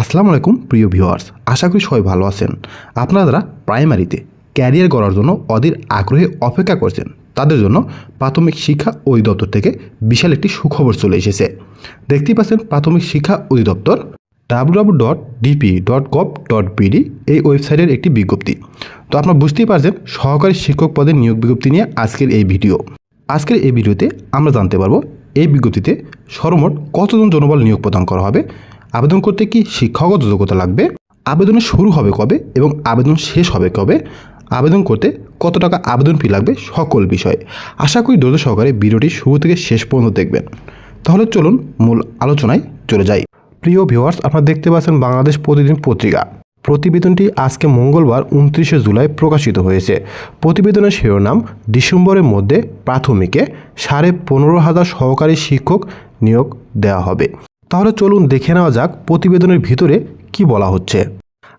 আসসালামু আলাইকুম, প্রিয় ভিউয়ার্স। আশা করি সবাই ভালো আছেন। আপনারা প্রাইমারিতে ক্যারিয়ার গড়ার জন্য অধীর আগ্রহে অপেক্ষা করছেন, তাদের জন্য প্রাথমিক শিক্ষা অধিদপ্তর থেকে বিশাল একটি সুখবর চলে এসেছে। দেখতেই পাচ্ছেন প্রাথমিক শিক্ষা অধিদপ্তর W dot DP dot gov dot BD এই ওয়েবসাইটের একটি বিজ্ঞপ্তি। তো আপনারা বুঝতেই পারছেন, সহকারী শিক্ষক পদের নিয়োগ বিজ্ঞপ্তি নিয়ে আজকের এই ভিডিও। আজকের এই ভিডিওতে আমরা জানতে পারব, এই বিজ্ঞপ্তিতে সর্বমোট কতজন জনবল নিয়োগ প্রদান করা হবে আবেদন করতে কি শিক্ষাগত যোগ্যতা লাগবে? আবেদনের শুরু হবে কবে এবং আবেদন শেষ হবে কবে? আবেদন করতে কত টাকা আবেদন ফি লাগবে? সকল বিষয়। আশা করি দ্রুত সহকারে ভিডিওটি শুরু থেকে শেষ পর্যন্ত দেখবেন। তাহলে চলুন মূল আলোচনায় চলে যাই। প্রিয় ভিউয়ার্স আপনারা দেখতে পাচ্ছেন বাংলাদেশ প্রতিদিন পত্রিকা। প্রতিবেদনটি আজকে মঙ্গলবার উনত্রিশে জুলাই প্রকাশিত হয়েছে। প্রতিবেদনের শিরোনাম, ডিসেম্বরের মধ্যে প্রাথমিকে সাড়ে পনেরো হাজার সহকারী শিক্ষক নিয়োগ দেওয়া হবে। তাহলে চলুন দেখে নেওয়া যাক প্রতিবেদনের ভিতরে কি বলা হচ্ছে।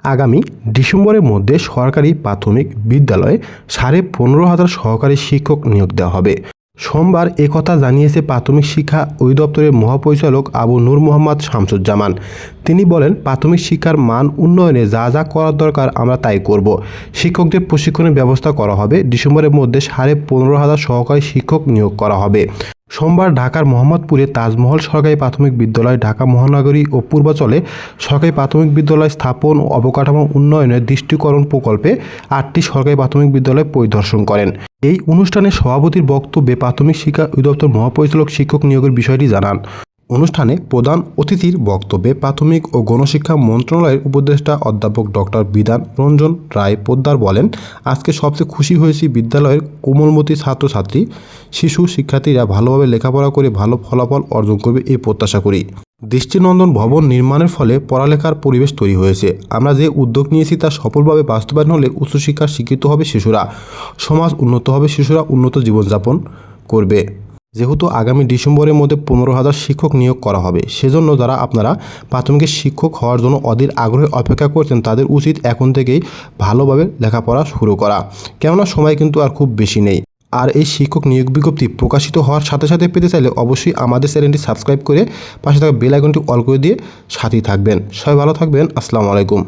আগামী ডিসেম্বরের মধ্যে সরকারি প্রাথমিক বিদ্যালয়ে সাড়ে পনেরো হাজার সহকারী শিক্ষক নিয়োগ দেওয়া হবে। সোমবার একথা জানিয়েছে প্রাথমিক শিক্ষা অধিদপ্তরের মহাপরিচালক আবু নূর মোহাম্মদ শামসুজ্জামান। তিনি বলেন, প্রাথমিক শিক্ষার মান উন্নয়নে যা যা করার দরকার আমরা তাই করব। শিক্ষকদের প্রশিক্ষণের ব্যবস্থা করা হবে। ডিসেম্বরের মধ্যে সাড়ে পনেরো হাজার সহকারী শিক্ষক নিয়োগ করা হবে। সোমবার ঢাকার মোহাম্মদপুরে তাজমহল সরকারি প্রাথমিক বিদ্যালয়, ঢাকা মহানগরী ও পূর্বাচলে সরকারি প্রাথমিক বিদ্যালয় স্থাপন ও অবকাঠামো উন্নয়নের দৃষ্টিকরণ প্রকল্পে আটটি সরকারি প্রাথমিক বিদ্যালয় পরিদর্শন করেন। এই অনুষ্ঠানে সভাপতির বক্তব্যে প্রাথমিক শিক্ষা অধিদপ্তর মহাপরিচালক শিক্ষক নিয়োগের বিষয়টি জানান। অনুষ্ঠানে প্রধান অতিথির বক্তব্যে প্রাথমিক ও গণশিক্ষা মন্ত্রণালয়ের উপদেষ্টা অধ্যাপক ডক্টর বিধান রঞ্জন রায় পোদ্দার বলেন, আজকে সবচেয়ে খুশি হয়েছি বিদ্যালয়ের কোমলমতি ছাত্রছাত্রী, শিশু শিক্ষার্থীরা ভালোভাবে লেখাপড়া করে ভালো ফলাফল অর্জন করবে এই প্রত্যাশা করি। দৃষ্টিনন্দন ভবন নির্মাণের ফলে পড়ালেখার পরিবেশ তৈরি হয়েছে। আমরা যে উদ্যোগ নিয়েছি তা সফলভাবে বাস্তবায়ন হলে উচ্চশিক্ষা শিক্ষিত হবে শিশুরা, সমাজ উন্নত হবে, শিশুরা উন্নত জীবনযাপন করবে। যেহেতু আগামী ডিসেম্বরের মধ্যে পনেরো হাজার শিক্ষক নিয়োগ করা হবে, সেজন্য যারা আপনারা প্রাথমিকের শিক্ষক হওয়ার জন্য অধীর আগ্রহে অপেক্ষা করছেন, তাদের উচিত এখন থেকেই ভালোভাবে লেখাপড়া শুরু করা। কেননা সময় কিন্তু আর খুব বেশি নেই। আর এই শিক্ষক নিয়োগ বিজ্ঞপ্তি প্রকাশিত হওয়ার সাথে সাথে পেতে চাইলে অবশ্যই আমাদের চ্যানেলটি সাবস্ক্রাইব করে পাশে থাকা বেল আইকনটি অল করে দিয়ে সাথেই থাকবেন। সবাই ভালো থাকবেন। আসসালামু আলাইকুম।